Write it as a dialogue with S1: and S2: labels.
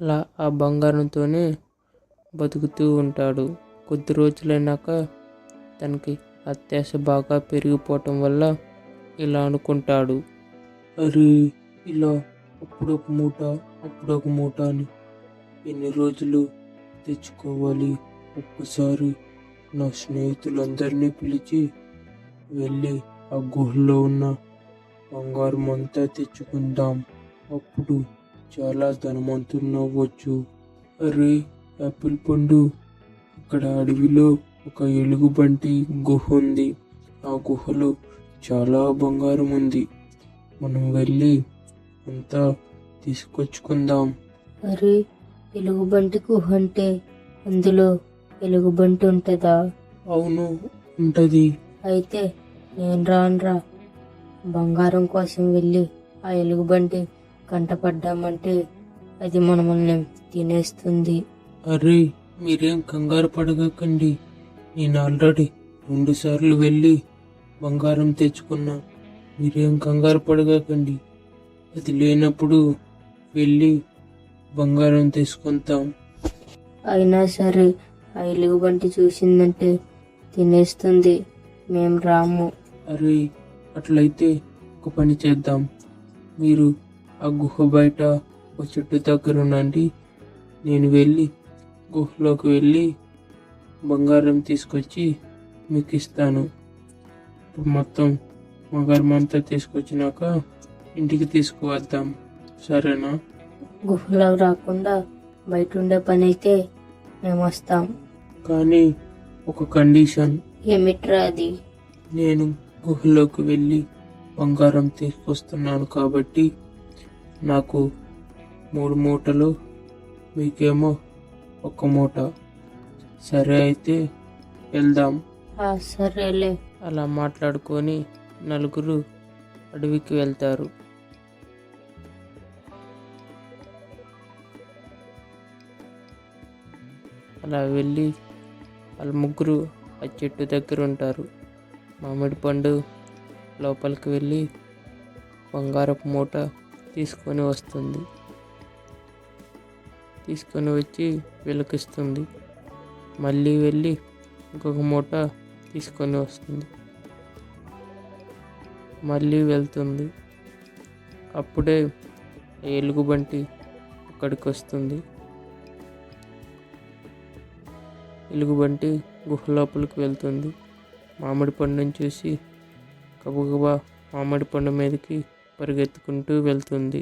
S1: అలా ఆ బంగారంతోనే బతుకుతూ ఉంటాడు. కొద్ది రోజులైనాక తనకి అత్యాశ బాగా పెరిగిపోవటం వల్ల ఇలా అనుకుంటాడు. అరే ఇలా అప్పుడొక మూట అప్పుడొక మూట అని ఎన్ని రోజులు తెచ్చుకోవాలి? ఒక్కసారి నా స్నేహితులందరినీ పిలిచి వెళ్ళి ఆ గుహలో ఉన్న బంగారం అంతా తెచ్చుకుందాం. అప్పుడు చాలా ధనవంతులు అవ్వచ్చు అరే యాపిల్ పండు. ఇక్కడ అడవిలో ఒక ఎలుగుబంటి గుహ ఉంది. ఆ గుహలో చాలా బంగారం ఉంది. మనం వెళ్ళి అంతా తీసుకొచ్చుకుందాం.
S2: మరి ఎలుగుబంటి గుహ అంటే అందులో ఎలుగుబంటి ఉంటుందా?
S1: అవును ఉంటది.
S2: అయితే నేను రానురా బంగారం కోసం వెళ్ళి ఆ ఎలుగుబంటి కంటపడ్డామంటే అది మనల్ని తినేస్తుంది.
S1: అరే మీరేం కంగారు పడగకండి నేను ఆల్రెడీ రెండు సార్లు వెళ్ళి బంగారం తెచ్చుకున్నా. మీరేం కంగారు పడగకండి అది లేనప్పుడు వెళ్ళి బంగారం తీసుకుంటాం.
S2: అయినా సరే ఆ ఎలుగుబంటి చూసిందంటే తినేస్తుంది. మేం రాము.
S1: అరే అట్లయితే ఒక పని చేద్దాం. మీరు ఆ గుహ బయట ఒక చెట్టు దగ్గర ఉండండి. నేను వెళ్ళి గుహలోకి వెళ్ళి బంగారం తీసుకొచ్చి మీకు ఇస్తాను. ఇప్పుడు మొత్తం బంగారం అంతా తీసుకొచ్చినాక ఇంటికి తీసుకువద్దాం. సరేనా?
S2: గుహలో రాకుండా బయట ఉండే పని అయితే మేము వస్తాం.
S1: కానీ ఒక కండిషన్.
S2: ఏమిట్రా అది?
S1: నేను గుహలోకి వెళ్ళి బంగారం తీసుకొస్తున్నాను కాబట్టి నాకు మూడు మూటలు మీకేమో ఒక మూట. సరే అయితే వెళ్దాం.
S2: సరేలే.
S1: అలా మాట్లాడుకొని నలుగురు అడవికి వెళ్తారు. అలా వెళ్ళి వాళ్ళ ముగ్గురు ఆ చెట్టు దగ్గర ఉంటారు. మామిడి పండు లోపలికి వెళ్ళి బంగారపు మూట తీసుకొని వస్తుంది. తీసుకొని వచ్చి వెలికిస్తుంది. మళ్ళీ వెళ్ళి ఇంకొక మూట తీసుకొని వస్తుంది. మళ్ళీ వెళ్తుంది. అప్పుడే ఎలుగుబంటి అక్కడికి వస్తుంది. ఎలుగుబంటి గుహ లోపలికి వెళ్తుంది. మామిడి పండుని చూసి గబగబా మామిడి పండు మీదకి పరిగెత్తుకుంటూ వెళ్తుంది.